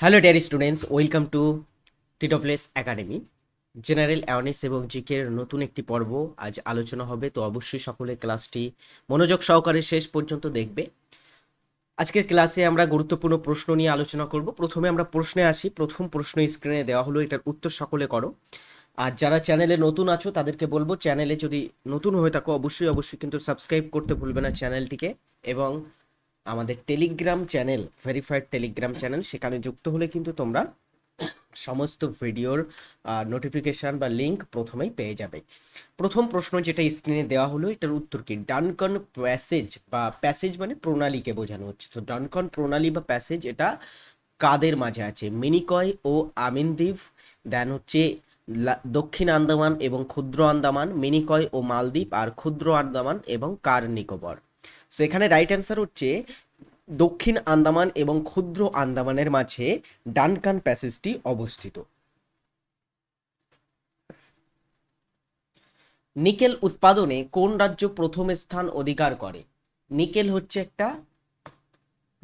Hello dear students welcome to টিটোফ্লেস academy general awareness এবং জিকের নতুন একটি পর্ব আজ আলোচনা হবে, তো অবশ্যই সকলে ক্লাসটি মনোযোগ সহকারে শেষ পর্যন্ত দেখবে। আজকের ক্লাসে আমরা গুরুত্বপূর্ণ প্রশ্ন নিয়ে আলোচনা করব। প্রথমে আমরা প্রশ্নে আসি। প্রথম প্রশ্ন স্ক্রিনে দেওয়া হলো, এটার উত্তর সকলে করো। আর যারা চ্যানেলে নতুন আছো, তাদেরকে বলব চ্যানেলে যদি নতুন হয়ে থাকো, অবশ্যই অবশ্যই কিন্তু সাবস্ক্রাইব করতে ভুলবে না চ্যানেলটিকে এবং আমাদের Telegram channel verified Telegram channel সেখানে যুক্ত হলে কিন্তু তোমরা সমস্ত ভিডিওর নোটিফিকেশন বা লিঙ্ক প্রথমেই পেয়ে যাবে। প্রথম প্রশ্ন যেটা স্ক্রিনে দেওয়া হলো, এটার উত্তর কি? ডানকন প্যাসেজ বা প্যাসেজ মানে প্রণালীকে বোঝানো হচ্ছে। তো ডানকন প্রণালী বা প্যাসেজ এটা কাদের মাঝে আছে? মিনিকয় ও আমিনদ্বীপ দেন হচ্ছে দক্ষিণ আন্দামান এবং ক্ষুদ্র আন্দামান মিনিকয় ও মালদ্বীপ আর ক্ষুদ্র আন্দামান এবং কার নিকোবর সো এখানে রাইট অ্যান্সার হচ্ছে দক্ষিণ আন্দামান এবং ক্ষুদ্র আন্দামানের মাঝে ডানকান প্যাসেজটি অবস্থিত। নিকেল উৎপাদনে কোন রাজ্য প্রথম স্থান অধিকার করে? নিকেল হচ্ছে একটা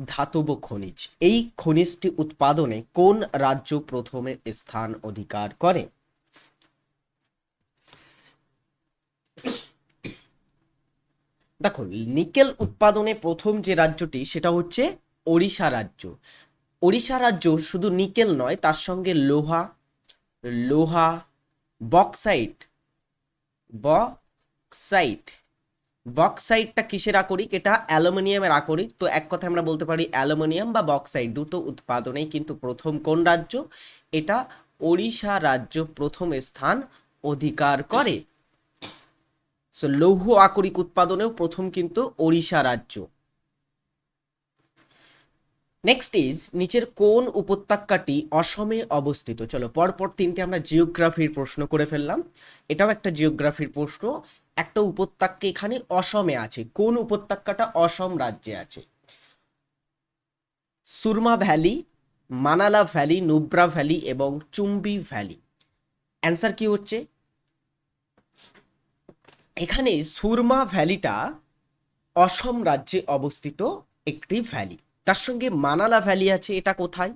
ধাতব খনিজ। এই খনিজটি উৎপাদনে কোন রাজ্য প্রথমে স্থান অধিকার করে? দেখো, নিকেল উৎপাদনে প্রথম যে রাজ্যটি, সেটা হচ্ছে ওড়িশা রাজ্য। ওড়িশা রাজ্য শুধু নিকেল নয়, তার সঙ্গে লোহা লোহা বক্সাইট বক্সাইট, বক্সাইটটা কিসের আকরিক? এটা অ্যালুমিনিয়ামের আকরিক। তো এক কথা আমরা বলতে পারি অ্যালুমিনিয়াম বা বক্সাইট, দুটো উৎপাদনেই কিন্তু প্রথম কোন রাজ্য? এটা ওড়িশা রাজ্য প্রথম স্থান অধিকার করে। সো লৌহ আকরিক উৎপাদনেও প্রথম কিন্তু ওড়িশা রাজ্য। নেক্সট ইজ নিচের কোন উপত্যকাটি অসমে অবস্থিত? চলো, পরপর তিনটে আমরা জিওগ্রাফির প্রশ্ন করে ফেললাম। এটাও একটা জিওগ্রাফির প্রশ্ন। একটা উপত্যকা এখানে অসমে আছে। কোন উপত্যকাটা অসম রাজ্যে আছে? Surma valley, Manala valley, Nubra valley এবং চুম্বি ভ্যালি। অ্যান্সার কি হচ্ছে? এখানে সুরমা ভ্যালিটা অসম রাজ্যে অবস্থিত একটি ভ্যালি। তার সঙ্গে মানালা ভ্যালি আছে, এটা কোথায়?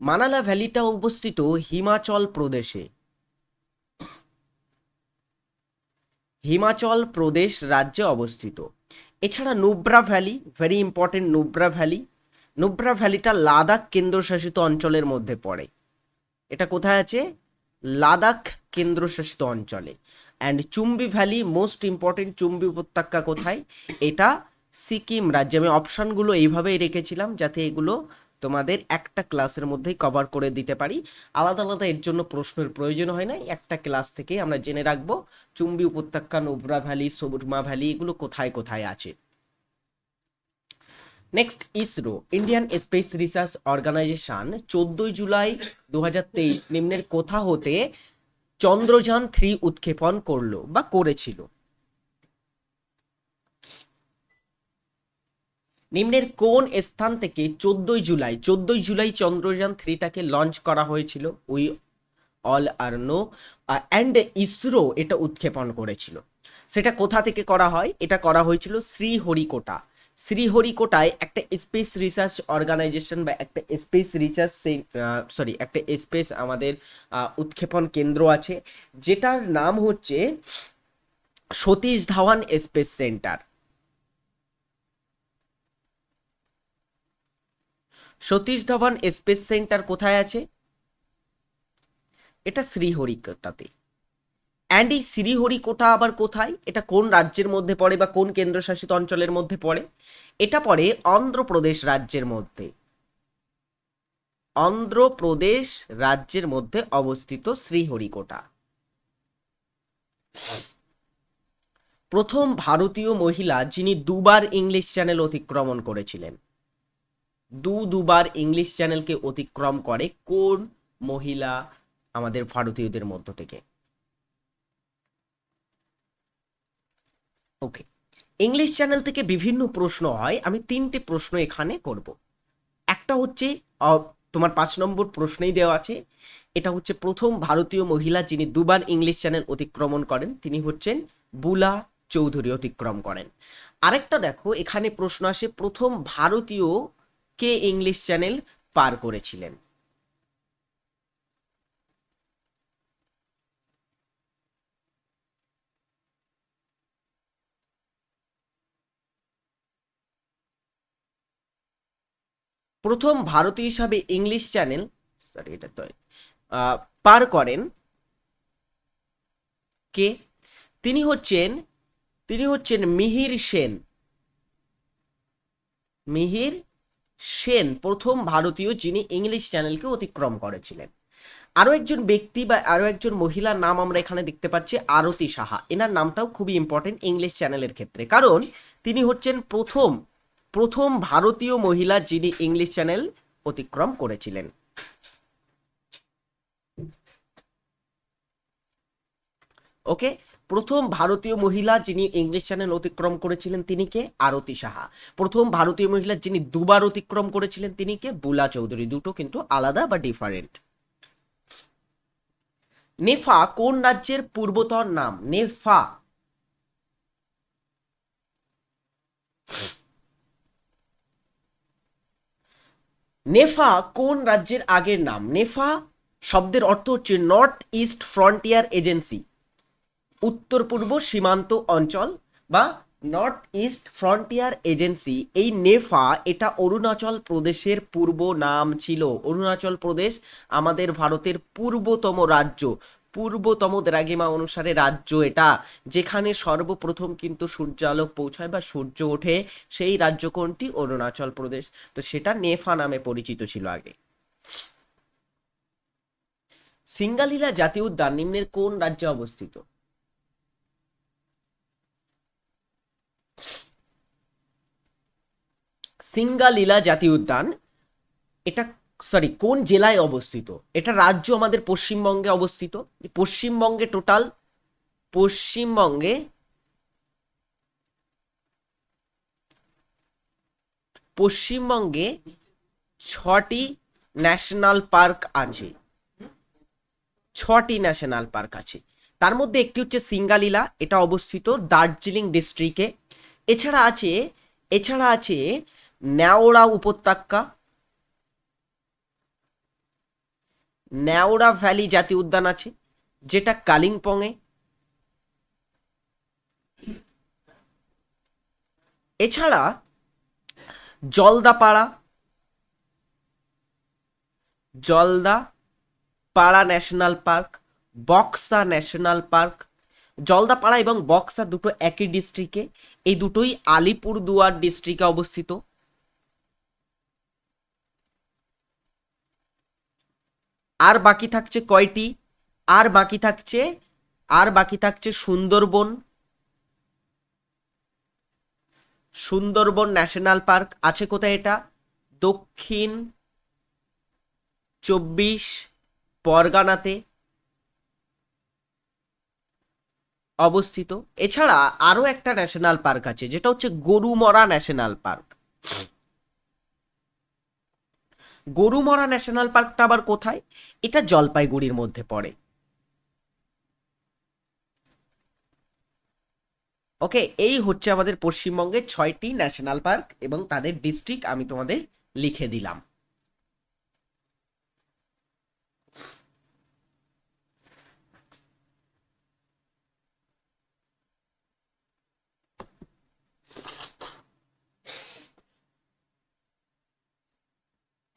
মানালা ভ্যালিটা অবস্থিত হিমাচল প্রদেশে। হিমাচল প্রদেশ রাজ্যে অবস্থিত। এছাড়া Nubra valley very important Nubra valley. Nubra ভ্যালিটা Ladakh কেন্দ্রশাসিত অঞ্চলের মধ্যে পড়ে। এটা কোথায় আছে? লাদাখ কেন্দ্রশাসিত অঞ্চলে। And Chumbi valley most important Chumbi উপত্যকা কোথায়? এটা সিকিম রাজ্যে। আমি অপশানগুলো এইভাবেই রেখেছিলাম যাতে এগুলো তোমাদের একটা ক্লাসের মধ্যেই কভার করে দিতে পারি। আলাদা আলাদা এর জন্য প্রশ্নের প্রয়োজন হয় না একটা ক্লাস থেকেই আমরা জেনে রাখব চুম্বি উপত্যকা নুব্রা ভ্যালি সুরমা ভ্যালি এগুলো কোথায় কোথায় আছে। Next ISRO Indian space research organisation চোদ্দই জুলাই দু হাজার তেইশ, নিম্নের কোথা হতে চন্দ্রযান থ্রি উৎক্ষেপণ করল বা করেছিল। নিম্নের কোন স্থান থেকে চোদ্দই জুলাই চোদ্দই জুলাই চন্দ্রযান থ্রিটাকে লঞ্চ করা হয়েছিল? We all are know. And ISRO এটা উৎক্ষেপণ করেছিল। সেটা কোথা থেকে করা হয়? এটা করা হয়েছিল শ্রীহরিকোটা। শ্রীহরিকোটায় একটা স্পেস রিসার্চ অর্গানাইজেশন বা একটা স্পেস রিসার্চ সরি একটা স্পেস আমাদের উৎক্ষেপণ কেন্দ্র আছে, যেটার নাম হচ্ছে Satish Dhawan space centre. Satish Dhawan space centre কোথায় আছে? এটা শ্রীহরিকোটাতে। অ্যান্ড এই শ্রীহরিকোটা আবার কোথায়? এটা কোন রাজ্যের মধ্যে পড়ে বা কোন কেন্দ্রশাসিত অঞ্চলের মধ্যে পড়ে? এটা পড়ে অন্ধ্রপ্রদেশ রাজ্যের মধ্যে। অন্ধ্রপ্রদেশ রাজ্যের মধ্যে অবস্থিত শ্রীহরিকোটা। প্রথম ভারতীয় মহিলা যিনি দুবার ইংলিশ চ্যানেল অতিক্রমণ করেছিলেন। দু দুবার ইংলিশ চ্যানেলকে অতিক্রম করে কোন মহিলা আমাদের ভারতীয়দের মধ্য থেকে? ওকে ইংলিশ চ্যানেল থেকে বিভিন্ন প্রশ্ন হয়, আমি তিনটে প্রশ্ন এখানে করব। একটা হচ্ছে তোমার পাঁচ নম্বর প্রশ্নেই দেওয়া আছে। এটা হচ্ছে প্রথম ভারতীয় মহিলা যিনি দুবার ইংলিশ চ্যানেল অতিক্রমণ করেন, তিনি হচ্ছেন বুলা চৌধুরী অতিক্রম করেন। আরেকটা দেখো, এখানে প্রশ্ন আসে, প্রথম ভারতীয় কে ইংলিশ চ্যানেল পার করেছিলেন? প্রথম ভারতীয় হিসাবে ইংলিশ চ্যানেল সরি এটা তো পার করেন কে? তিনি হচ্ছেন তিনি হচ্ছেন মিহির সেন। মিহির সেন প্রথম ভারতীয় যিনি ইংলিশ চ্যানেলকে অতিক্রম করেছিলেন। আরও একজন ব্যক্তি বা আরও একজন মহিলার নাম আমরা এখানে দেখতে পাচ্ছি আরতি সাহা। এনার নামটাও খুবই ইম্পর্টেন্ট ইংলিশ চ্যানেলের ক্ষেত্রে। কারণ তিনি হচ্ছেন প্রথম প্রথম ভারতীয় মহিলা যিনি ইংলিশ চ্যানেল অতিক্রম করেছিলেন। ওকে? প্রথম ভারতীয় মহিলা যিনি ইংলিশ চ্যানেল অতিক্রম করেছিলেন তিনি কে? আরতি সাহা। প্রথম ভারতীয় মহিলা যিনি দুবার অতিক্রম করেছিলেন তিনি কে? বুলা চৌধুরী। দুটো কিন্তু আলাদা বা ডিফারেন্ট নেফা কোন রাজ্যের পূর্বতর নাম? নেফা। নেফা কোন রাজ্যের আগের নাম? নেফা শব্দের অর্থ হচ্ছে নর্থ ইস্ট ফ্রন্টিয়ার এজেন্সি উত্তর পূর্ব সীমান্ত অঞ্চল বা নর্থ ইস্ট ফ্রন্টিয়ার এজেন্সি এই নেফা, এটা অরুণাচল প্রদেশের পূর্ব নাম ছিল। অরুণাচল প্রদেশ আমাদের ভারতের পূর্বতম রাজ্য। পূর্বতম দ্রাঘিমা অনুসারে রাজ্য এটা, যেখানে সর্বপ্রথম কিন্তু সূর্যালোক পৌঁছায় বা সূর্য ওঠে সেই রাজ্য কোনটি? অরুণাচল প্রদেশ। তো সেটা নেফা নামে পরিচিত ছিল আগে। সিঙ্গালীলা জাতীয় উদ্যান নিম্নের কোন রাজ্যে অবস্থিত? সিঙ্গালীলা জাতীয় উদ্যান, এটা সরি কোন জেলায় অবস্থিত? এটা রাজ্য আমাদের পশ্চিমবঙ্গে অবস্থিত। পশ্চিমবঙ্গে টোটাল পশ্চিমবঙ্গে পশ্চিমবঙ্গে ছটি ন্যাশনাল পার্ক আছে। ছটি ন্যাশনাল পার্ক আছে। তার মধ্যে একটি হচ্ছে সিঙ্গালীলা, এটা অবস্থিত দার্জিলিং ডিস্ট্রিক্টে এছাড়া আছে এছাড়া আছে ন্যাওড়া উপত্যকা ন্যাওড়া ভ্যালি জাতীয় উদ্যান আছে, যেটা কালিম্পংয়ে। এছাড়া Jaldapara Jaldapara national park, Buxa national park, Jaldapara এবং বক্সা দুটো একই ডিস্ট্রিক্টে এই দুটোই আলিপুরদুয়ার ডিস্ট্রিক্টে অবস্থিত। আর বাকি থাকছে কয়টি? আর বাকি থাকছে, আর বাকি থাকছে সুন্দরবন। সুন্দরবন ন্যাশনাল পার্ক আছে কোথায় এটা? দক্ষিণ চব্বিশ পরগানাতে অবস্থিত। এছাড়া আরও একটা ন্যাশনাল পার্ক আছে, যেটা হচ্ছে Gorumara national park. Gorumara national পার্কটা আবার কোথায়? এটা জলপাইগুড়ির মধ্যে পড়ে। ওকে, এই হচ্ছে আমাদের পশ্চিমবঙ্গের ছয়টি ন্যাশনাল পার্ক এবং তাদের ডিস্ট্রিক্ট আমি তোমাদের লিখে দিলাম।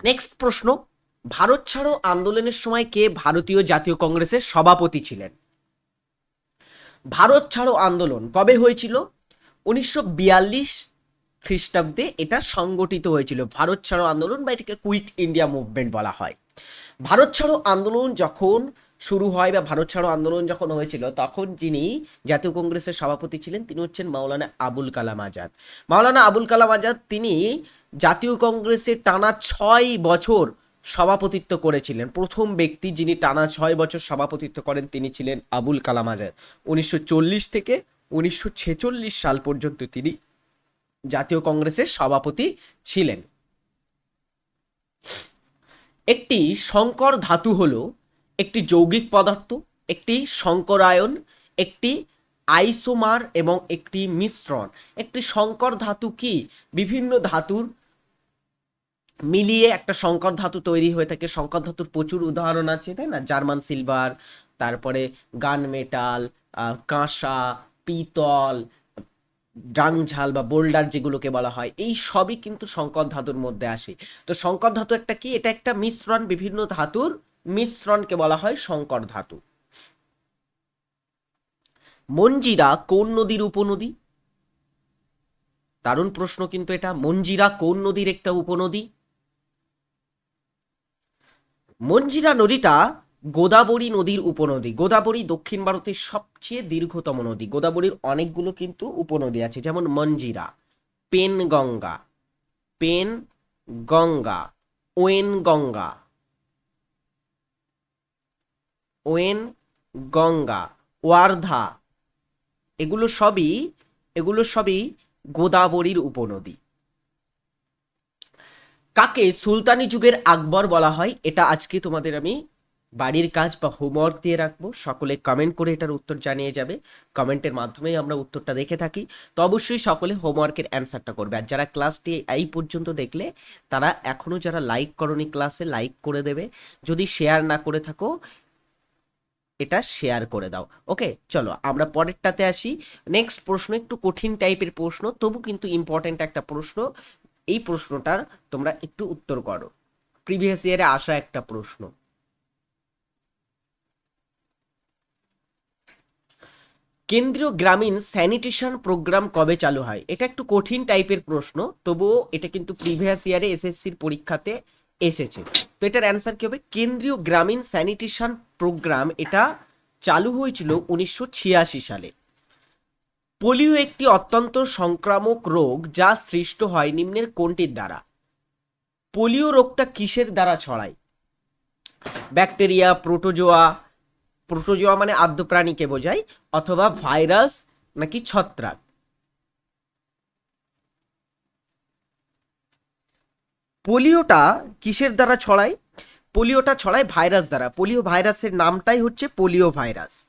নেক্সট প্রশ্ন, ভারত ছাড়ো আন্দোলনের সময় কে ভারতীয় জাতীয় কংগ্রেসের সভাপতি ছিলেন? ভারত ছাড়ো আন্দোলন কবে হয়েছিল? উনিশশো বিয়াল্লিশ খ্রিস্টাব্দে এটা সংগঠিত হয়েছিল। ভারত ছাড়ো আন্দোলন বা এটাকে কুইট ইন্ডিয়া মুভমেন্ট বলা হয়। ভারত ছাড়ো আন্দোলন যখন শুরু হয় বা ভারত ছাড়ো আন্দোলন যখন হয়েছিল, তখন যিনি জাতীয় কংগ্রেসের সভাপতি ছিলেন, তিনি হচ্ছেন মাওলানা আবুল কালাম আজাদ। মাওলানা আবুল কালাম আজাদ তিনি জাতীয় কংগ্রেসের টানা ছয় বছর সভাপতিত্ব করেছিলেন। প্রথম ব্যক্তি যিনি টানা ছয় বছর সভাপতিত্ব করেন, তিনি ছিলেন আবুল কালাম আজাদ। উনিশশো চল্লিশ থেকে উনিশশো ছেচল্লিশ সাল পর্যন্ত তিনি জাতীয় কংগ্রেসের সভাপতি ছিলেন। একটি সংকর ধাতু হলো একটি যৌগিক পদার্থ, একটি সংকরায়ন একটি আইসোমার এবং একটি মিশ্রণ। একটি সংকর ধাতু কি? বিভিন্ন ধাতুর মিলিয়ে একটা সংকর ধাতু তৈরি হয়ে থাকে। সংকর ধাতুর প্রচুর উদাহরণ আছে, তাই না? জার্মান সিলভার, তারপরে গান মেটাল কাঁসা, পিতল, ডাংঝাল বা বোল্ডার যেগুলোকে বলা হয়, এই সবই কিন্তু সংকর ধাতুর মধ্যে আসে। তো সংকর ধাতু একটা কি? এটা একটা মিশ্রণ বিভিন্ন ধাতুর মিশ্রণকে বলা হয় সংকর ধাতু। মঞ্জিরা কোন নদীর উপনদী? দারুণ প্রশ্ন কিন্তু এটা। মঞ্জিরা কোন নদীর একটা উপনদী? মঞ্জিরা নদীটা গোদাবরী নদীর উপনদী। গোদাবরী দক্ষিণ ভারতের সবচেয়ে দীর্ঘতম নদী। গোদাবরীর অনেকগুলো কিন্তু উপনদী আছে, যেমন Manjira Penganga Penganga Wainganga Wainganga, Wardha, এগুলো সবই এগুলো সবই গোদাবরীর উপনদী। কাকে সুলতানি যুগের আকবর বলা হয়, এটা আজকে তোমাদের আমি বাড়ির কাজ বা হোমওয়ার্ক দিয়ে রাখব। সকলে কমেন্ট করে এটার উত্তর জানিয়ে যাবে। কমেন্টের মাধ্যমেই আমরা উত্তরটা দেখে থাকি। তো অবশ্যই সকলে হোমওয়ার্কের অ্যান্সারটা করবে। আর যারা ক্লাসটি এই পর্যন্ত দেখলে, তারা এখনও যারা লাইক করনি ক্লাসে লাইক করে দেবে। যদি শেয়ার না করে থাকো এটা শেয়ার করে দাও। ওকে চলো, আমরা পরেরটাতে আসি। নেক্সট প্রশ্ন, একটু কঠিন টাইপের প্রশ্ন, তবু কিন্তু ইম্পর্টেন্ট একটা প্রশ্ন। এই প্রশ্নটার তোমরা একটু উত্তর করো। প্রিভিয়াস ইয়ারে আসা একটা প্রশ্ন। কেন্দ্রীয় গ্রামীণ স্যানিটেশন প্রোগ্রাম কবে চালু হয়? এটা একটু কঠিন টাইপের প্রশ্ন, তবুও এটা কিন্তু প্রিভিয়াস ইয়ারে এসএসসির পরীক্ষাতে এসেছে। তো এটার অ্যান্সার কি হবে? কেন্দ্রীয় গ্রামীণ স্যানিটেশন প্রোগ্রাম এটা চালু হয়েছিল উনিশশো ছিয়াশি সালে। পোলিও একটি অত্যন্ত সংক্রামক রোগ যা সৃষ্ট হয় নিম্নের কোনটির দ্বারা? পোলিও রোগটা কিসের দ্বারা ছড়ায়? ব্যাকটেরিয়া প্রোটোজোয়া প্রোটোজোয়া মানে আদ্য প্রাণীকে বোঝায়, অথবা ভাইরাস নাকি ছত্রাক। পোলিওটা কিসের দ্বারা ছড়ায়? পোলিওটা ছড়ায় ভাইরাস দ্বারা। পোলিও ভাইরাসের নামটাই হচ্ছে পোলিও ভাইরাস।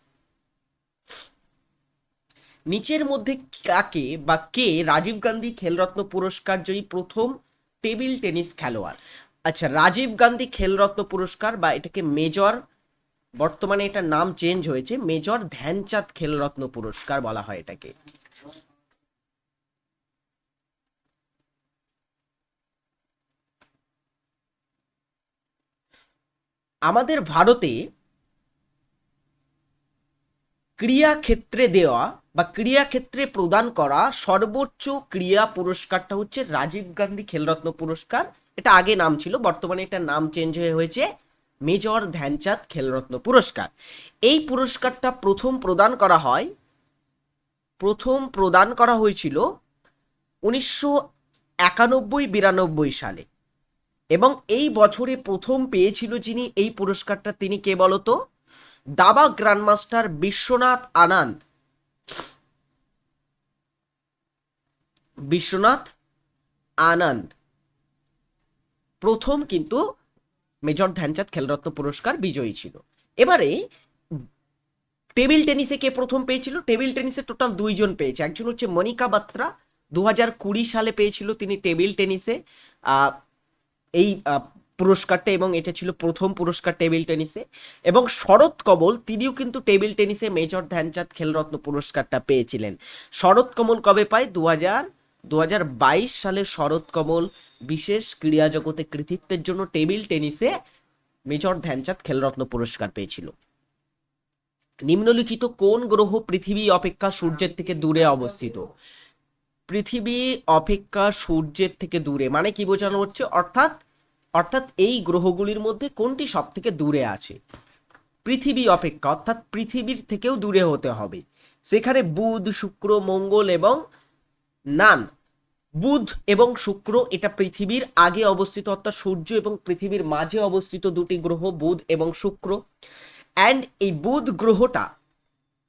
নিচের মধ্যে কাকে বা কে রাজীব গান্ধী খেলরত্ন পুরস্কার জয়ী প্রথম টেবিল টেনিস খেলোয়াড়? আচ্ছা রাজীব গান্ধী খেলরত্ন পুরস্কার বা এটাকে মেজর, বর্তমানে এটার নাম চেঞ্জ হয়েছে, মেজর ধ্যানচাঁদ খেলরত্ন পুরস্কার বলা হয় এটাকে। আমাদের ভারতে ক্রিয়াক্ষেত্রে দেওয়া বা ক্রিয়াক্ষেত্রে প্রদান করা সর্বোচ্চ ক্রিয়া পুরস্কারটা হচ্ছে রাজীব গান্ধী খেলরত্ন পুরস্কার। এটা আগে নাম ছিল, বর্তমানে এটা নাম চেঞ্জ হয়ে হয়েছে মেজর ধ্যানচাঁদ খেলরত্ন পুরস্কার। এই পুরস্কারটা প্রথম প্রদান করা হয়, প্রথম প্রদান করা হয়েছিল উনিশশো একানব্বই বিরানব্বই সালে। এবং এই বছরে প্রথম পেয়েছিল যিনি, এই পুরস্কারটা তিনি কে বলতো? দাবা গ্র্যান্ডমাস্টার বিশ্বনাথ আনন্দ। বিশ্বনাথ আনন্দ। প্রথম কিন্তু মেজর ধ্যানচাঁদ খেলরত্ন পুরস্কার বিজয়ী ছিল। এবারে টেবিল টেনিসে কে প্রথম পেয়েছিল? টেবিল টেনিসে টোটাল দুইজন পেয়েছে। একজন হচ্ছে মনিকা বাত্রা। দু হাজার কুড়ি সালে পেয়েছিল তিনি টেবিল টেনিসে। এই পুরস্কারটা এবং এটা ছিল প্রথম পুরস্কার টেবিল টেনিসে। এবং শরৎ কমল, তিনিও কিন্তু টেবিল টেনিসে মেজর ধ্যানচাঁদ খেলরত্ন পুরস্কারটা পেয়েছিলেন। শরৎ কমল কবে পায়? দু হাজার দু সালে শরৎ কমল বিশেষ ক্রীড়া জগতে কৃতিত্বের জন্য টেবিল টেনিসে মেজর ধ্যানচাঁদ খেলরত্ন পুরস্কার পেয়েছিল। নিম্নলিখিত কোন গ্রহ পৃথিবী অপেক্ষা সূর্যের থেকে দূরে অবস্থিত? পৃথিবী অপেক্ষা সূর্যের থেকে দূরে মানে কি বোঝানো হচ্ছে? অর্থাৎ অর্থাৎ এই গ্রহগুলির মধ্যে কোনটি সব থেকে দূরে আছে? পৃথিবী অপেক্ষা, অর্থাৎ পৃথিবীর থেকেও দূরে হতে হবে। সেখানে বুধ, শুক্র, মঙ্গল এবং নান। বুধ এবং শুক্র এটা পৃথিবীর আগে অবস্থিত, অর্থাৎ সূর্য এবং পৃথিবীর মাঝে অবস্থিত দুটি গ্রহ, বুধ এবং শুক্র। অ্যান্ড এই বুধ গ্রহটা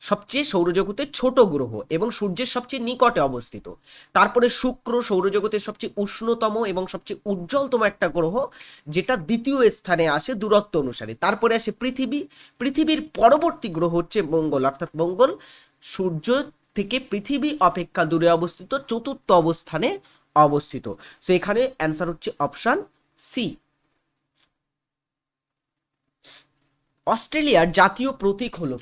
সবচেয়ে সৌরজগতের ছোট গ্রহ এবং সূর্যের সবচেয়ে নিকটে অবস্থিত। তারপরে শুক্র সৌরজগতের সবচেয়ে উষ্ণতম এবং সবচেয়ে উজ্জ্বলতম একটা গ্রহ, যেটা দ্বিতীয় স্থানে আসে দূরত্ব অনুসারে। তারপরে আসে পৃথিবী। পৃথিবীর পরবর্তী গ্রহ হচ্ছে মঙ্গল। অর্থাৎ মঙ্গল সূর্য থেকে পৃথিবী অপেক্ষা দূরে অবস্থিত, চতুর্থ অবস্থানে অবস্থিত। সো এখানে অ্যান্সার হচ্ছে অপশান সি অস্ট্রেলিয়ার জাতীয় প্রতীক হলো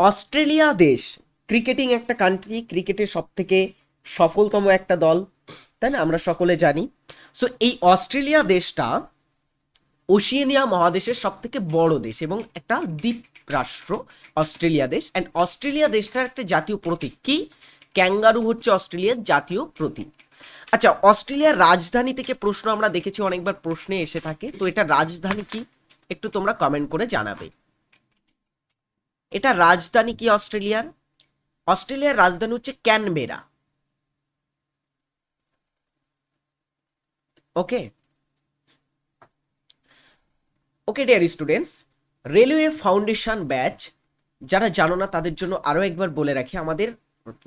অস্ট্রেলিয়া দেশ, ক্রিকেটিং একটা কান্ট্রি ক্রিকেটের সব থেকে সফলতম একটা দল, তাই না? আমরা সকলে জানি। সো এই অস্ট্রেলিয়া দেশটা ওশিয়েনিয়া মহাদেশের সব থেকে বড় দেশ এবং একটা দ্বীপ রাষ্ট্র, অস্ট্রেলিয়া দেশ। অ্যান্ড অস্ট্রেলিয়া দেশটার একটা জাতীয় প্রতীক কি? ক্যাঙ্গারু হচ্ছে অস্ট্রেলিয়ার জাতীয় প্রতীক। আচ্ছা অস্ট্রেলিয়ার রাজধানী থেকে প্রশ্ন আমরা দেখেছি, অনেকবার প্রশ্নে এসে থাকে। তো এটা রাজধানী কি? একটু তোমরা কমেন্ট করে জানাবে। এটা রাজধানী কি অস্ট্রেলিয়ার? অস্ট্রেলিয়ার রাজধানী হচ্ছে Canberra. Okay? Okay dear students railway foundation batch যারা জানো না, তাদের জন্য আরও একবার বলে রাখি, আমাদের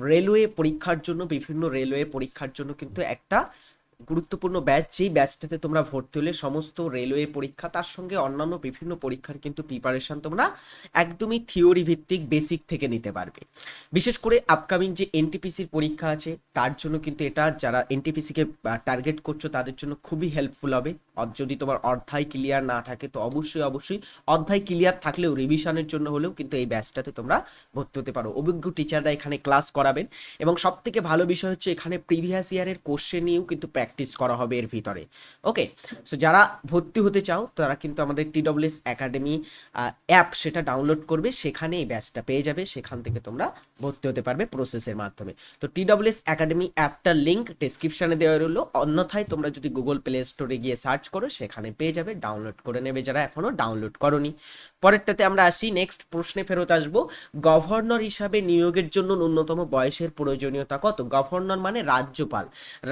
রেলওয়ে পরীক্ষার জন্য বিভিন্ন রেলওয়ে পরীক্ষার জন্য কিন্তু একটা গুরুত্বপূর্ণ ব্যাচ যেই ব্যাচটাতে তোমরা ভর্তি হলে সমস্ত রেলওয়ে পরীক্ষা, তার সঙ্গে অন্যান্য বিভিন্ন পরীক্ষার কিন্তু প্রিপারেশন তোমরা একদমই থিওরি ভিত্তিক বেসিক থেকে নিতে পারবে। বিশেষ করে আপকামিং যে এনটিপিসির পরীক্ষা আছে, তার জন্য কিন্তু এটা যারা এনটিপিসিকে টার্গেট করছ, তাদের জন্য খুবই হেল্পফুল হবে। যদি তোমার অধ্যায় ক্লিয়ার না থাকে, তো অবশ্যই অবশ্যই অধ্যায় ক্লিয়ার থাকলেও রিভিশনের জন্য হলেও কিন্তু এই ব্যাচটাতে তোমরা ভর্তি হতে পারো। অভিজ্ঞ টিচাররা এখানে ক্লাস করাবেন। এবং সব থেকে ভালো বিষয় হচ্ছে এখানে প্রিভিয়াস ইয়ারের কোশ্চেন নিয়েও কিন্তু প্র্যাকটিস করা হবে এর ভিতরে। ওকে সো যারা ভর্তি হতে চাও, তারা কিন্তু আমাদের টি টিডব্লিউএস একাডেমি অ্যাপ সেটা ডাউনলোড করবে, সেখানে এই ব্যাচটা পেয়ে যাবে, সেখান থেকে তোমরা ভর্তি হতে পারবে প্রসেসের মাধ্যমে। তো টি টিডব্লিউএস একাডেমি অ্যাপটার লিঙ্ক ডিসক্রিপশনে দেওয়া রইল, অন্যথায় তোমরা যদি গুগল প্লে স্টোরে গিয়ে সার্চ করো, সেখানে পেয়ে যাবে ডাউনলোড করে নেবে যারা এখনও ডাউনলোড করনি। পরেরটাতে আমরা আসি নেক্সট প্রশ্নে ফেরত আসব গভর্নর হিসাবে নিয়োগের জন্য ন্যূনতম বয়সের প্রয়োজনীয়তা কত? গভর্নর মানে রাজ্যপাল।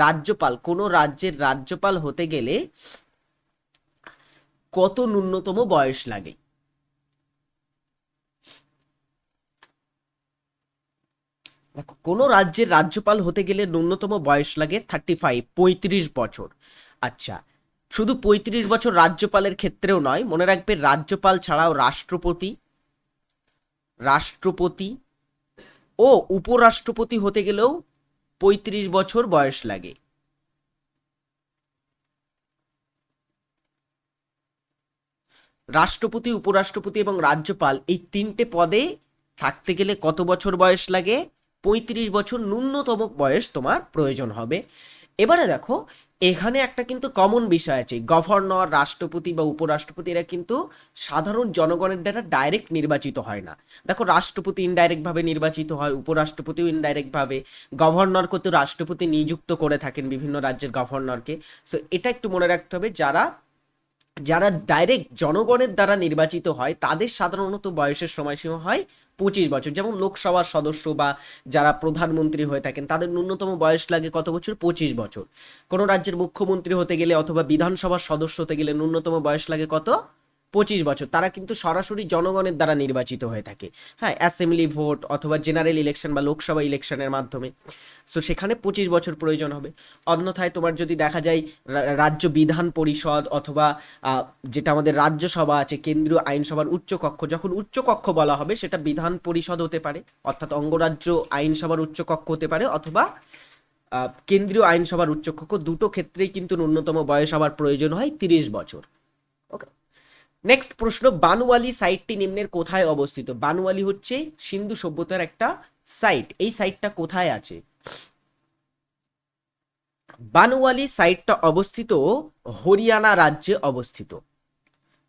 রাজ্যপাল কোনো রাজ্যের রাজ্যপাল হতে গেলে কত ন্যূনতম বয়স লাগে? কোনো রাজ্যের রাজ্যপাল হতে গেলে ন্যূনতম বয়স লাগে থার্টি ফাইভ পঁয়ত্রিশ বছর। আচ্ছা শুধু পঁয়ত্রিশ বছর রাজ্যপালের ক্ষেত্রেও নয়, মনে রাখবে রাজ্যপাল ছাড়াও রাষ্ট্রপতি রাষ্ট্রপতি ও উপরাষ্ট্রপতি হতে গেলেও পঁয়ত্রিশ বছর বয়স লাগে। রাষ্ট্রপতি, উপরাষ্ট্রপতি এবং রাজ্যপাল এই তিনটে পদে থাকতে গেলে কত বছর বয়স লাগে? পঁয়ত্রিশ বছর ন্যূনতম বয়স তোমার প্রয়োজন হবে। এবারে দেখো, এখানে একটা কিন্তু কমন বিষয় আছে। গভর্নর রাষ্ট্রপতি বা উপরাষ্ট্রপতি এরা কিন্তু সাধারণ জনগণের দ্বারা ডাইরেক্ট নির্বাচিত হয় না। দেখো, রাষ্ট্রপতি ইনডাইরেক্টভাবে নির্বাচিত হয়, উপরাষ্ট্রপতিও ইনডাইরেক্টভাবে গভর্নর কিন্তু রাষ্ট্রপতি নিযুক্ত করে থাকেন বিভিন্ন রাজ্যের গভর্নরকে সো এটা একটু মনে রাখতে হবে, যারা যারা ডাইরেক্ট জনগণের দ্বারা নির্বাচিত হয়, তাদের সাধারণত বয়সের সময়সীমা হয় পঁচিশ বছর। যেমন লোকসভার সদস্য বা যারা প্রধানমন্ত্রী হয়ে থাকেন, তাদের ন্যূনতম বয়স লাগে কত বছর? পঁচিশ বছর। কোনো রাজ্যের মুখ্যমন্ত্রী হতে গেলে অথবা বিধানসভার সদস্য হতে গেলে ন্যূনতম বয়স লাগে কত? পঁচিশ বছর, তারা কিন্তু সরাসরি জনগণের দ্বারা নির্বাচিত হয়ে থাকে। হ্যাঁ অ্যাসেম্বলি ভোট অথবা জেনারেল ইলেকশন বা লোকসভা ইলেকশনের মাধ্যমে। সো সেখানে পঁচিশ বছর প্রয়োজন হবে। অন্যথায় তোমার যদি দেখা যায় রাজ্য বিধান পরিষদ অথবা যেটা আমাদের রাজ্যসভা আছে, কেন্দ্রীয় আইনসভার উচ্চকক্ষ, যখন উচ্চকক্ষ বলা হবে, সেটা বিধান পরিষদ হতে পারে, অর্থাৎ অঙ্গরাজ্য আইনসভার উচ্চকক্ষ হতে পারে, অথবা কেন্দ্রীয় আইনসভার উচ্চকক্ষ। দুটো ক্ষেত্রেই কিন্তু ন্যূনতম বয়স আবার প্রয়োজন হয়, তিরিশ বছর। নেক্সট প্রশ্ন, বানুয়ালি সাইটটি নিম্নের কোথায় অবস্থিত? বানুয়ালি হচ্ছে সিন্ধু সভ্যতার একটা সাইট এই সাইটটা কোথায় আছে? বানুয়ালি সাইটটা অবস্থিত হরিয়ানা রাজ্যে অবস্থিত।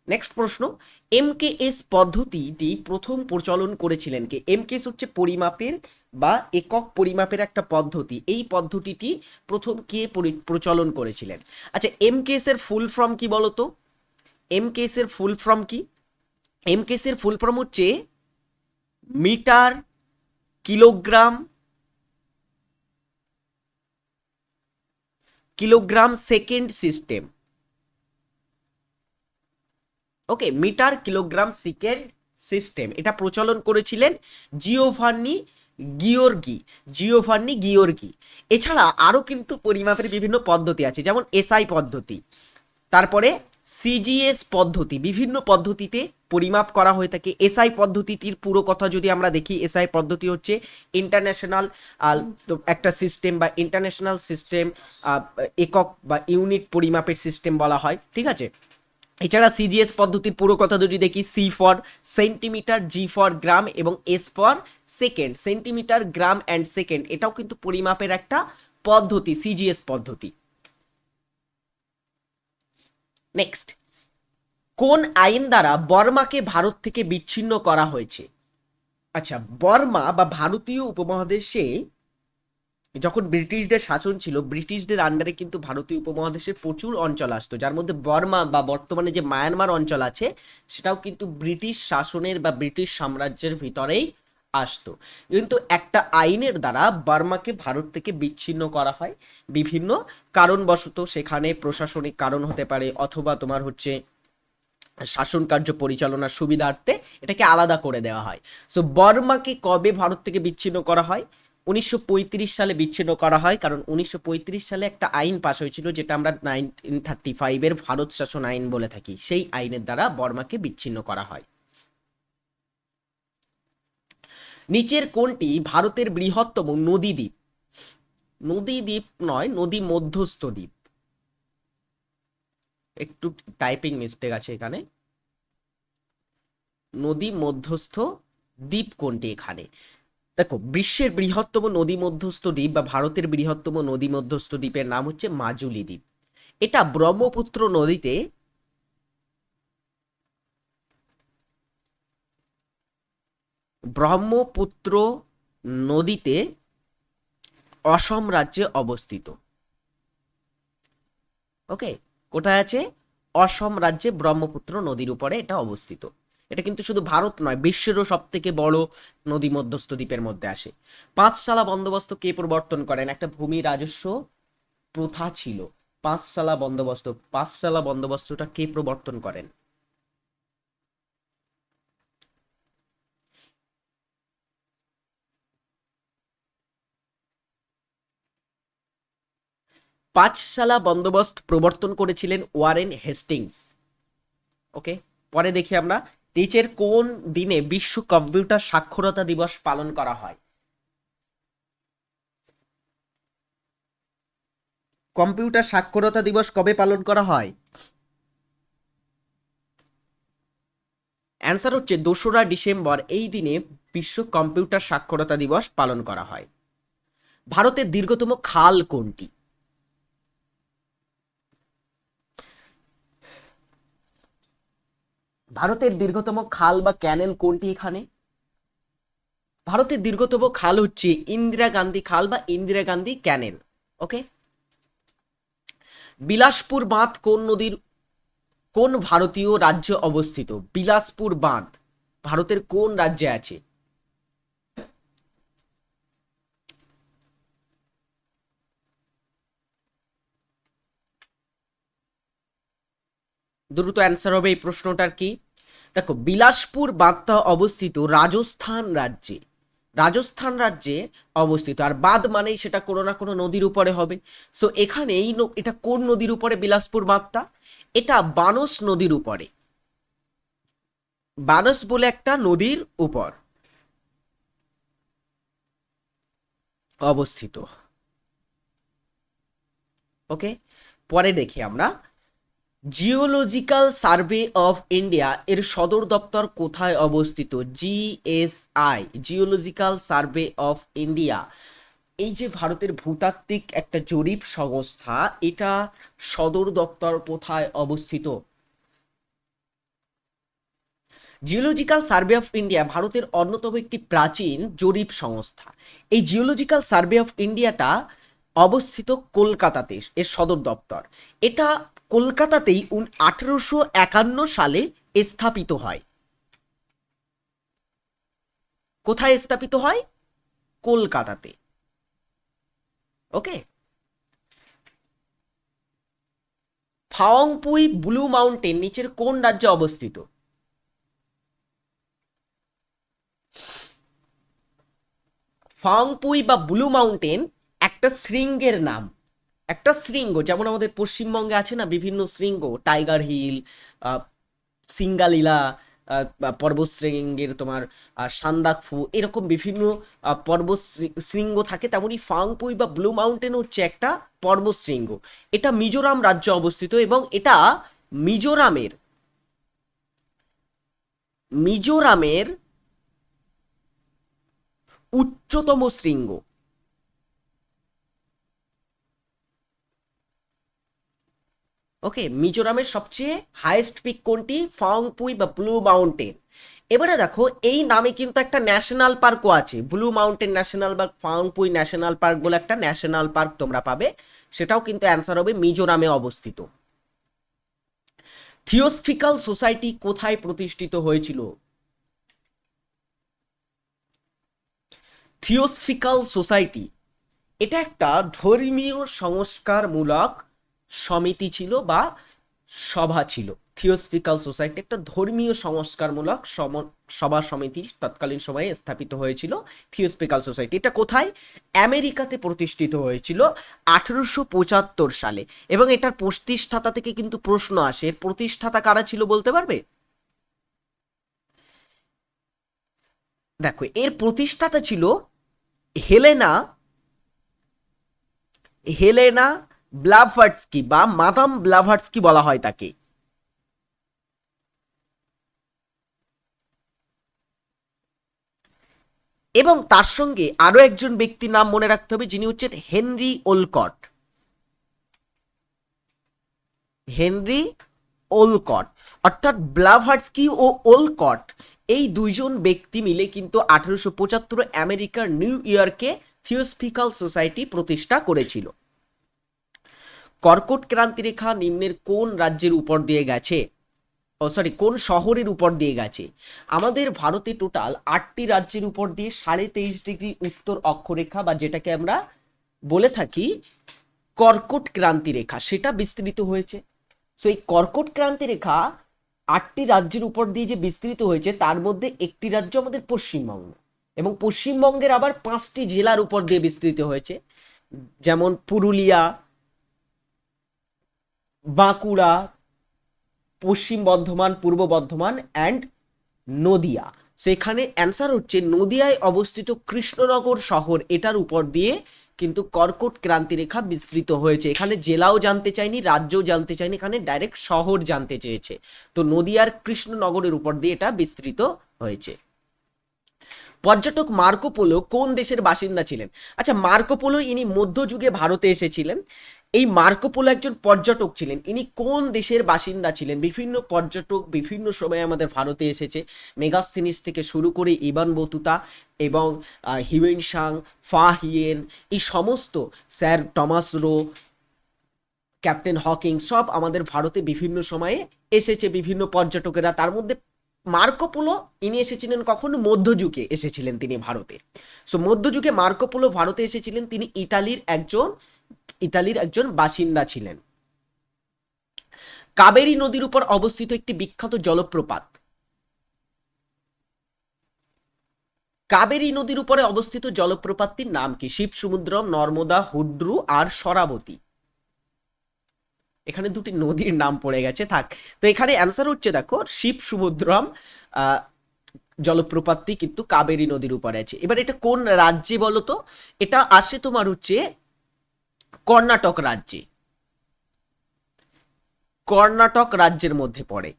নেক্সট প্রশ্ন এম এমকেএস পদ্ধতিটি প্রথম প্রচলন করেছিলেন কে? এম এমকেএস হচ্ছে পরিমাপের বা একক পরিমাপের একটা পদ্ধতি। এই পদ্ধতিটি প্রথম কে পরি- প্রচলন করেছিলেন? আচ্ছা এমকেএস এর ফুল ফর্ম কি বলতো? এমকেএস এর ফুল ফর্ম কি? এমকেএস এর ফুল ফর্ম হচ্ছে metre, kilogram kilogram second system. Okay, metre, kilogram second system. এটা প্রচলন করেছিলেন জিওভান্নি গিওর্গি জিওভান্নি গিওর্গি। এছাড়া আরও কিন্তু পরিমাপের বিভিন্ন পদ্ধতি আছে, যেমন এসআই পদ্ধতি। তারপরে সিজিএস পদ্ধতি, বিভিন্ন পদ্ধতিতে পরিমাপ করা হয়ে থাকে। এসআই পদ্ধতিটির পুরো কথা যদি আমরা দেখি এসআই পদ্ধতি হচ্ছে ইন্টারন্যাশনাল একটা সিস্টেম বা ইন্টারন্যাশনাল সিস্টেম একক বা ইউনিট পরিমাপের সিস্টেম বলা হয়, ঠিক আছে? এছাড়া সিজিএস পদ্ধতির পুরো কথা যদি দেখি C for centimetre G for gram এবং S for second centimetre gram and second এটাও কিন্তু পরিমাপের একটা পদ্ধতি সিজিএস পদ্ধতি। নেক্সট কোন আইন দ্বারা বর্মাকে ভারত থেকে বিচ্ছিন্ন করা হয়েছে? আচ্ছা বর্মা বা ভারতীয় উপমহাদেশে যখন ব্রিটিশদের শাসন ছিল, ব্রিটিশদের আন্ডারে কিন্তু ভারতীয় উপমহাদেশের প্রচুর অঞ্চল আসতো। যার মধ্যে বর্মা বা বর্তমানে যে মায়ানমার অঞ্চল আছে, সেটাও কিন্তু ব্রিটিশ শাসনের বা ব্রিটিশ সাম্রাজ্যের ভিতরেই আসতো। কিন্তু একটা আইনের দ্বারা বার্মাকে ভারত থেকে বিচ্ছিন্ন করা হয়। বিভিন্ন কারণবশত সেখানে প্রশাসনিক কারণ হতে পারে অথবা তোমার হচ্ছে শাসন কার্য পরিচালনার সুবিধার্থে এটাকে আলাদা করে দেওয়া হয়। সো বর্মাকে কবে ভারত থেকে বিচ্ছিন্ন করা হয়? উনিশশো পঁয়ত্রিশ সালে বিচ্ছিন্ন করা হয়। কারণ উনিশশো পঁয়ত্রিশ সালে একটা আইন পাশ হয়েছিল যেটা আমরা নাইনটিন থার্টি ফাইভের ভারত শাসন আইন বলে থাকি। সেই আইনের দ্বারা বর্মাকে বিচ্ছিন্ন করা হয়। নিচের কোনটি ভারতের বৃহত্তম নদী দ্বীপ। নদী দ্বীপ নয়, নদী মধ্যস্থ দ্বীপ। একটু টাইপিং মিস্টেক আছে এখানে। নদী মধ্যস্থ দ্বীপ কোনটি এখানে? দেখো, বিশ্বের বৃহত্তম নদী মধ্যস্থ দ্বীপ বা ভারতের বৃহত্তম নদী মধ্যস্থ দ্বীপের নাম হচ্ছে মাজুলি দ্বীপ। এটা ব্রহ্মপুত্র নদীতে ব্রহ্মপুত্র নদীতে অসম রাজ্যে অবস্থিত। ওকে, কোথায় আছে? অসম রাজ্যে ব্রহ্মপুত্র নদীর উপরে এটা অবস্থিত। এটা কিন্তু শুধু ভারত নয়, বিশ্বেরও সব থেকে বড় নদী মধ্যস্থ দ্বীপের মধ্যে আসে। পাঁচশালা বন্দোবস্ত কে প্রবর্তন করেন? একটা ভূমি রাজস্ব প্রথা ছিল। পাঁচশালা বন্দোবস্ত পাঁচশালা বন্দোবস্তটা কে প্রবর্তন করেন? পাঁচশালা বন্দোবস্ত প্রবর্তন করেছিলেন ওয়ারেন হেস্টিংস। ওকে? পরে দেখি আমরা নিচের কোন দিনে বিশ্ব কম্পিউটার সাক্ষরতা দিবস পালন করা হয়? কম্পিউটার সাক্ষরতা দিবস কবে পালন করা হয়? অ্যান্সার হচ্ছে দোসরা ডিসেম্বর, এই দিনে বিশ্ব কম্পিউটার সাক্ষরতা দিবস পালন করা হয়। ভারতের দীর্ঘতম খাল কোনটি? ভারতের দীর্ঘতম খাল বা ক্যানেল কোনটি এখানে? ভারতের দীর্ঘতম খাল হচ্ছে ইন্দিরা গান্ধী খাল বা ইন্দিরা গান্ধী ক্যানেল, ওকে? বিলাসপুর বাঁধ কোন নদীর, কোন ভারতীয় রাজ্যে অবস্থিত? বিলাসপুর বাঁধ ভারতের কোন রাজ্যে আছে? দ্রুত অ্যান্সার হবে এই প্রশ্নটার কি? দেখো, বিলাসপুর বাঁধটা অবস্থিত রাজস্থান রাজ্যে। রাজস্থান রাজ্যে অবস্থিত। আর বাঁধ মানেই সেটা কোনো না কোনো নদীর উপরে হবে। সো এখানে এই এটা কোন নদীর উপরে বিলাসপুর বাঁধটা? এটা বানস নদীর উপরে। বানস বলে একটা নদীর উপর অবস্থিত। ওকে পরে দেখি আমরা। জিওলজিক্যাল সার্ভে অফ ইন্ডিয়া এর সদর দপ্তর কোথায় অবস্থিত? GSI, geological survey of India. এই যে ভারতের ভূতাত্ত্বিক একটা জরিপ সংস্থা, এটা সদর দপ্তর কোথায় অবস্থিত? জিওলজিক্যাল সার্ভে অফ ইন্ডিয়া ভারতের অন্যতম একটি প্রাচীন জরিপ সংস্থা। এই জিওলজিক্যাল সার্ভে অফ ইন্ডিয়াটা অবস্থিত কলকাতাতে, এর সদর দপ্তর। এটা কলকাতাতেই উন আঠেরোশো একান্ন সালে স্থাপিত হয়। কোথায় স্থাপিত হয়? কলকাতাতে। ওকে? ফাওয়াংপুই ব্লু মাউন্টেন নিচের কোন রাজ্যে অবস্থিত? ফাওয়াংপুই বা ব্লু মাউন্টেন একটা শৃঙ্গের নাম। একটা শৃঙ্গ যেমন আমাদের পশ্চিমবঙ্গে আছে না বিভিন্ন শৃঙ্গ টাইগার হিল সিঙ্গালীলা আহ, বা পর্বত শৃঙ্গের তোমার সান্দাকফু এরকম বিভিন্ন পর্বত শৃঙ্গ থাকে তেমনি ফাংপুই বা ব্লু মাউন্টেন হচ্ছে একটা পর্বত শৃঙ্গ এটা মিজোরাম রাজ্যে অবস্থিত এবং এটা মিজোরামের মিজোরামের উচ্চতম শৃঙ্গ। ওকে মিজোরামের সবচেয়ে হাইয়েস্ট পিক কোনটি? ফাংপুই বা ব্লু মাউন্টেন। এবারে দেখো, এই নামে কিন্তু একটা ন্যাশনাল পার্কও আছে। Blue mountain national park Phawngpui national park বলে একটা ন্যাশনাল পার্ক তোমরা পাবে। সেটাও কিন্তু অ্যান্সার হবে মিজোরামে অবস্থিত। থিওসফিক্যাল সোসাইটি কোথায় প্রতিষ্ঠিত হয়েছিল? থিওসফিক্যাল সোসাইটি এটা একটা ধর্মীয় সংস্কারমূলক সমিতি ছিল বা সভা ছিল। থিওসফিক্যাল সোসাইটি একটা ধর্মীয় সংস্কারমূলক সভা সমিতি তৎকালীন সময়ে স্থাপিত হয়েছিল। থিওসফিক্যাল সোসাইটি এটা কোথায়? আমেরিকাতে প্রতিষ্ঠিত হয়েছিল আঠেরোশো পঁচাত্তর সালে। এবং এটার প্রতিষ্ঠাতা থেকে কিন্তু প্রশ্ন আসে, এর প্রতিষ্ঠাতা কারা ছিল বলতে পারবে? দেখো, এর প্রতিষ্ঠাতা ছিল হেলেনা হেলেনা ব্লাভার্টস্কি বা মাদাম ব্লাভার্টস্কি বলা হয় তাকে। এবং তার সঙ্গে আরও একজন ব্যক্তির নাম মনে রাখতে হবে, যিনি হচ্ছেন হেনরি ওলকট। হেনরি ওলকট, অর্থাৎ ব্লাভার্টস্কি ও ওলকট, এই দুইজন ব্যক্তি মিলে কিন্তু আঠারোশো আমেরিকার নিউ ইয়র্কে থিওসফিক্যাল সোসাইটি প্রতিষ্ঠা করেছিল। কর্কট ক্রান্তি রেখা নিম্নের কোন রাজ্যের উপর দিয়ে গেছে? ও সরি কোন শহরের উপর দিয়ে গেছে? আমাদের ভারতে টোটাল আটটি রাজ্যের উপর দিয়ে সাড়ে তেইশ ডিগ্রি উত্তর অক্ষরেখা বা যেটাকে আমরা বলে থাকি কর্কট ক্রান্তি রেখা, সেটা বিস্তৃত হয়েছে। সো এই কর্কট ক্রান্তি রেখা আটটি রাজ্যের উপর দিয়ে যে বিস্তৃত হয়েছে, তার মধ্যে একটি রাজ্য আমাদের পশ্চিমবঙ্গ এবং পশ্চিমবঙ্গের আবার পাঁচটি জেলার উপর দিয়ে বিস্তৃত হয়েছে। যেমন পুরুলিয়া বাঁকুড়া, পশ্চিম বর্ধমান, পূর্ব বর্ধমান অ্যান্ড নদিয়া। সেখানে অ্যান্সার হচ্ছে নদিয়ায় অবস্থিত কৃষ্ণনগর শহর। এটার উপর দিয়ে কিন্তু কর্কট ক্রান্তি রেখা বিস্তৃত হয়েছে। এখানে জেলাও জানতে চাইনি, রাজ্যও জানতে চাইনি, এখানে ডাইরেক্ট শহর জানতে চেয়েছে। তো, নদিয়ার কৃষ্ণনগরের উপর দিয়ে এটা বিস্তৃত হয়েছে। পর্যটক মার্কোপোলো কোন দেশের বাসিন্দা ছিলেন? আচ্ছা মার্কো পোলো ইনি মধ্যযুগে ভারতে এসেছিলেন। এই মার্কোপোলো একজন পর্যটক ছিলেন। ইনি কোন দেশের বাসিন্দা ছিলেন? বিভিন্ন পর্যটক বিভিন্ন সময় আমাদের ভারতে এসেছে। মেগাস্থিনিস থেকে শুরু করে ইবান বতুতা এবং হিউয়েন সাং ফা হিয়েন, এই সমস্ত sir Thomas Roe, captain Hawkins সব আমাদের ভারতে বিভিন্ন সময়ে এসেছে বিভিন্ন পর্যটকেরা। তার মধ্যে মার্কোপোলো ইনি এসেছিলেন কখন মধ্যযুগে এসেছিলেন তিনি ভারতে। সো মধ্যযুগে মার্কোপোলো ভারতে এসেছিলেন। তিনি ইটালির একজন ইটালির একজন বাসিন্দা ছিলেন। কাবেরী নদীর উপর অবস্থিত একটি বিখ্যাত জলপ্রপাত। কাবেরী নদীর উপরে অবস্থিত জলপ্রপাতটির নাম কি? শিব সমুদ্রম নর্মদা, হুড্রু আর সরাবতী। এখানে দুটি নদীর নাম পড়ে গেছে, থাক। তো এখানে অ্যান্সার হচ্ছে, দেখো শিব সমুদ্রম জলপ্রপাতটি কিন্তু কাবেরী নদীর উপরে আছে। এবার এটা কোন রাজ্যে বলো তো এটা আসে তোমার হচ্ছে কর্ণাটক রাজ্যে। কর্ণাটক রাজ্যের মধ্যে পড়ে।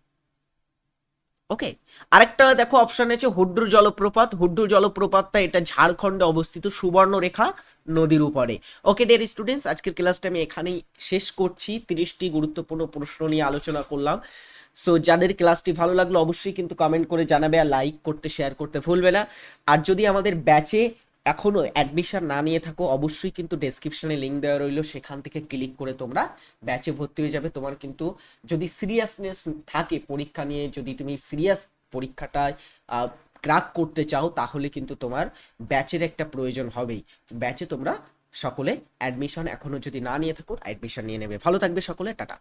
ওকে? আরেকটা দেখো অপশন আছে হুড্রু জলপ্রপাত। হুড্রু জলপ্রপাতটা এটা ঝাড়খণ্ডে অবস্থিত সুবর্ণরেখা নদীর উপরে। ওকে ডিয়ার স্টুডেন্টস আজকের ক্লাসটা আমি এখানেই শেষ করছি। তিরিশটি গুরুত্বপূর্ণ প্রশ্ন নিয়ে আলোচনা করলাম। সো যাদের ক্লাসটি ভালো লাগল অবশ্যই কিন্তু কমেন্ট করে জানাবে আর লাইক করতে শেয়ার করতে ভুলবে না। আর যদি আমাদের ব্যাচে এখনও অ্যাডমিশন না নিয়ে থাকো, অবশ্যই কিন্তু ডেসক্রিপশনে লিঙ্ক দেওয়া রইল, সেখান থেকে ক্লিক করে তোমরা ব্যাচে ভর্তি হয়ে যাবে। তোমার কিন্তু যদি সিরিয়াসনেস থাকে পরীক্ষা নিয়ে, যদি তুমি সিরিয়াস পরীক্ষাটায় ক্রাক করতে চাও, তাহলে কিন্তু তোমার ব্যাচের একটা প্রয়োজন হবেই। ব্যাচে তোমরা সকলে অ্যাডমিশন এখনও যদি না নিয়ে থাকো অ্যাডমিশন নিয়ে নেবে। ভালো থাকবে সকলে, টাটা।